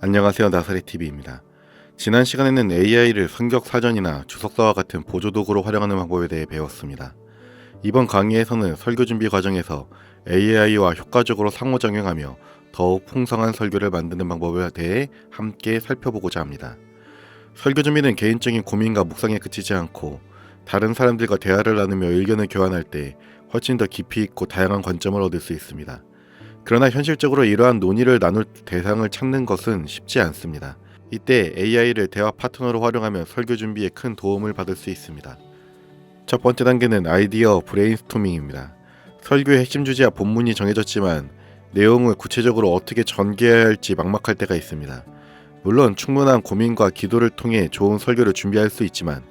안녕하세요 나사렛TV입니다. 지난 시간에는 AI를 성격 사전이나 주석사와 같은 보조도구로 활용하는 방법에 대해 배웠습니다. 이번 강의에서는 설교 준비 과정에서 AI와 효과적으로 상호작용하며 더욱 풍성한 설교를 만드는 방법에 대해 함께 살펴보고자 합니다. 설교 준비는 개인적인 고민과 묵상에 그치지 않고 다른 사람들과 대화를 나누며 의견을 교환할 때 훨씬 더 깊이 있고 다양한 관점을 얻을 수 있습니다. 그러나 현실적으로 이러한 논의를 나눌 대상을 찾는 것은 쉽지 않습니다. 이때 AI를 대화 파트너로 활용하면 설교 준비에 큰 도움을 받을 수 있습니다. 첫 번째 단계는 아이디어 브레인스토밍입니다. 설교의 핵심 주제와 본문이 정해졌지만 내용을 구체적으로 어떻게 전개해야 할지 막막할 때가 있습니다. 물론 충분한 고민과 기도를 통해 좋은 설교를 준비할 수 있지만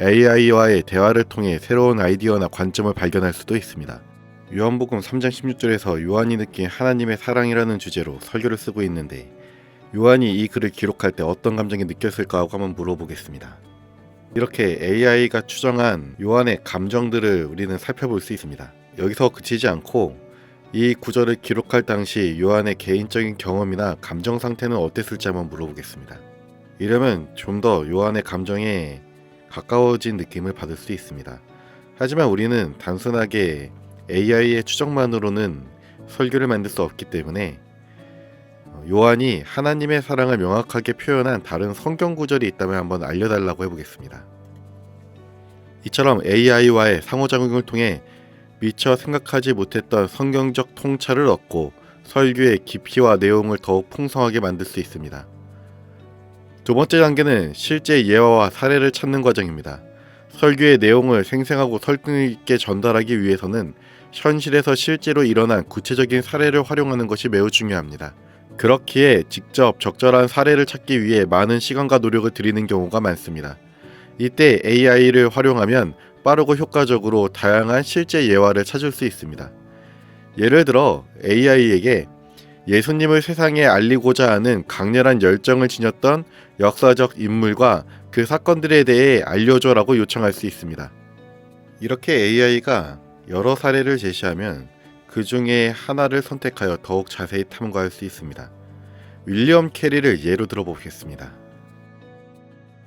AI와의 대화를 통해 새로운 아이디어나 관점을 발견할 수도 있습니다. 요한복음 3장 16절에서 요한이 느낀 하나님의 사랑이라는 주제로 설교를 쓰고 있는데 요한이 이 글을 기록할 때 어떤 감정이 느꼈을까 하고 한번 물어보겠습니다. 이렇게 AI가 추정한 요한의 감정들을 우리는 살펴볼 수 있습니다. 여기서 그치지 않고 이 구절을 기록할 당시 요한의 개인적인 경험이나 감정 상태는 어땠을지 한번 물어보겠습니다. 이러면 좀 더 요한의 감정에 가까워진 느낌을 받을 수 있습니다. 하지만 우리는 단순하게 AI의 추정만으로는 설교를 만들 수 없기 때문에 어, 요한이 하나님의 사랑을 명확하게 표현한 다른 성경 구절이 있다면 한번 알려달라고 해보겠습니다. 이처럼 AI와의 상호작용을 통해 미처 생각하지 못했던 성경적 통찰을 얻고 설교의 깊이와 내용을 더욱 풍성하게 만들 수 있습니다. 두 번째 단계는 실제 예화와 사례를 찾는 과정입니다. 설교의 내용을 생생하고 설득 있게 전달하기 위해서는 현실에서 실제로 일어난 구체적인 사례를 활용하는 것이 매우 중요합니다. 그렇기에 직접 적절한 사례를 찾기 위해 많은 시간과 노력을 들이는 경우가 많습니다. 이때 AI를 활용하면 빠르고 효과적으로 다양한 실제 예화를 찾을 수 있습니다. 예를 들어 AI에게 예수님을 세상에 알리고자 하는 강렬한 열정을 지녔던 역사적 인물과 그 사건들에 대해 알려줘라고 요청할 수 있습니다. 이렇게 AI가 여러 사례를 제시하면 그 중에 하나를 선택하여 더욱 자세히 탐구할 수 있습니다. 윌리엄 캐리를 예로 들어보겠습니다.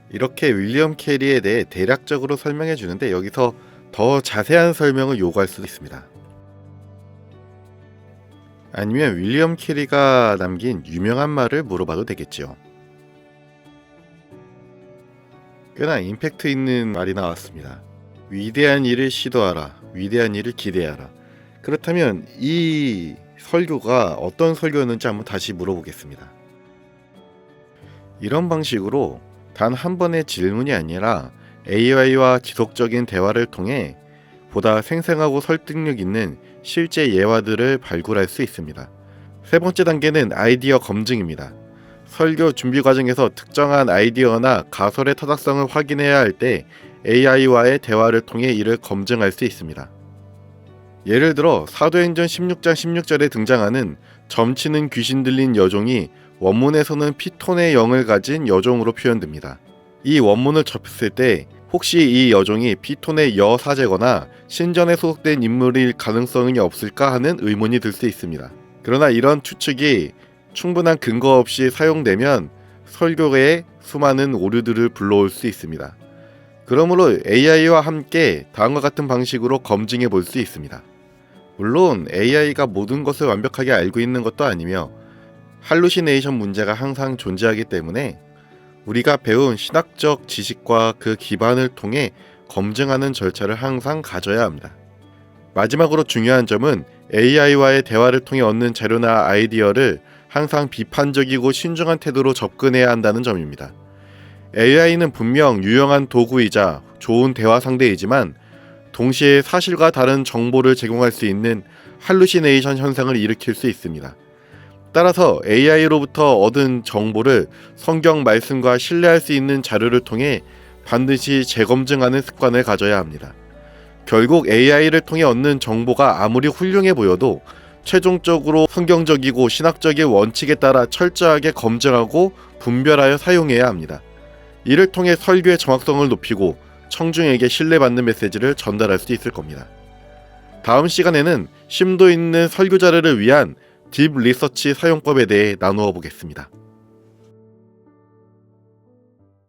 이렇게 윌리엄 캐리에 대해 대략적으로 설명해 주는데 여기서 더 자세한 설명을 요구할 수도 있습니다. 아니면 윌리엄 캐리가 남긴 유명한 말을 물어봐도 되겠지요. 꽤나 임팩트 있는 말이 나왔습니다. 위대한 일을 시도하라. 위대한 일을 기대하라. 그렇다면 이 설교가 어떤 설교였는지 한번 다시 물어보겠습니다. 이런 방식으로 단 한 번의 질문이 아니라 AI와 지속적인 대화를 통해 보다 생생하고 설득력 있는 실제 예화들을 발굴할 수 있습니다. 세 번째 단계는 아이디어 검증입니다. 설교 준비 과정에서 특정한 아이디어나 가설의 타당성을 확인해야 할 때 AI와의 대화를 통해 이를 검증할 수 있습니다. 예를 들어 사도행전 16장 16절에 등장하는 점치는 귀신 들린 여종이 원문에서는 피톤의 영을 가진 여종으로 표현됩니다. 이 원문을 접했을 때 혹시 이 여종이 피톤의 여사제거나 신전에 소속된 인물일 가능성이 없을까 하는 의문이 들 수 있습니다. 그러나 이런 추측이 충분한 근거 없이 사용되면 설교에 수많은 오류들을 불러올 수 있습니다. 그러므로 AI와 함께 다음과 같은 방식으로 검증해 볼 수 있습니다. 물론 AI가 모든 것을 완벽하게 알고 있는 것도 아니며 할루시네이션 문제가 항상 존재하기 때문에 우리가 배운 신학적 지식과 그 기반을 통해 검증하는 절차를 항상 가져야 합니다. 마지막으로 중요한 점은 AI와의 대화를 통해 얻는 자료나 아이디어를 항상 비판적이고 신중한 태도로 접근해야 한다는 점입니다. AI는 분명 유용한 도구이자 좋은 대화 상대이지만 동시에 사실과 다른 정보를 제공할 수 있는 할루시네이션 현상을 일으킬 수 있습니다. 따라서 AI로부터 얻은 정보를 성경 말씀과 신뢰할 수 있는 자료를 통해 반드시 재검증하는 습관을 가져야 합니다. 결국 AI를 통해 얻는 정보가 아무리 훌륭해 보여도 최종적으로 성경적이고 신학적인 원칙에 따라 철저하게 검증하고 분별하여 사용해야 합니다. 이를 통해 설교의 정확성을 높이고 청중에게 신뢰받는 메시지를 전달할 수 있을 겁니다. 다음 시간에는 심도 있는 설교 자료를 위한 딥 리서치 사용법에 대해 나누어 보겠습니다.